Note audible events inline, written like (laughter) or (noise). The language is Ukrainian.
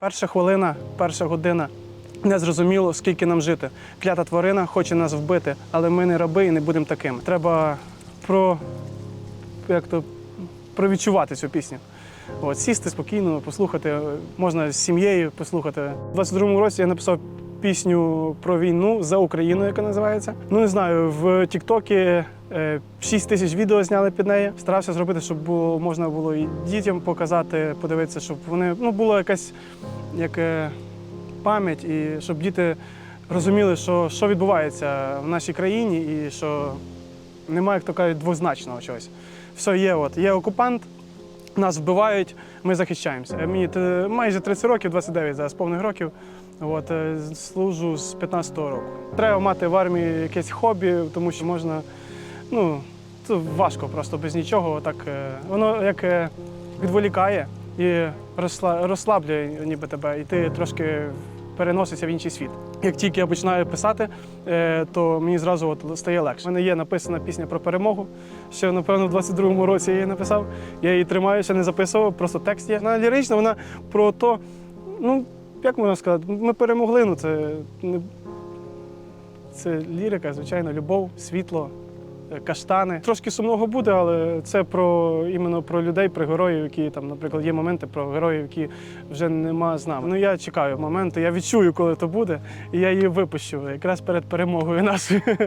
Перша хвилина, перша година. Не зрозуміло, скільки нам жити. Клята тварина хоче нас вбити, але ми не раби і не будемо такими. Треба про, як то, провідчувати цю пісню. От, сісти спокійно, послухати. Можна з сім'єю послухати. У 22-му році я написав пісню про війну за Україну, яка називається. Ну не знаю, в Тіктокі 6 тисяч відео зняли під неї. Старався зробити, щоб було, можна було і дітям показати, подивитися, щоб вони ну, була якась як е, пам'ять, і щоб діти розуміли, що, що відбувається в нашій країні, і що немає, як то кажуть, двозначного чогось. Все є, от є окупант, нас вбивають, ми захищаємося. Мені майже 30 років, 29 зараз повних років. От, е, служу з 15-го року. Треба мати в армії якесь хобі, тому що можна, ну, це важко просто без нічого. Так, е, воно як е, відволікає і розсла- розслаблює ніби тебе, і ти трошки переносишся в інший світ. Як тільки я починаю писати, е, то мені зразу от стає легше. У мене є написана пісня про перемогу. Ще, напевно, в 22-му році я її написав. Я її тримаю, ще не записував, просто текст є. Вона лірична, вона про то, ну, як можна сказати, ми перемогли, ну це. Це лірика, звичайно, любов, світло, каштани. Трошки сумного буде, але це про іменно про людей, про героїв, які там, наприклад, є моменти про героїв, які вже нема з нами. Ну я чекаю моменту, я відчую, коли то буде, і я її випущу якраз перед перемогою нашою. (laughs)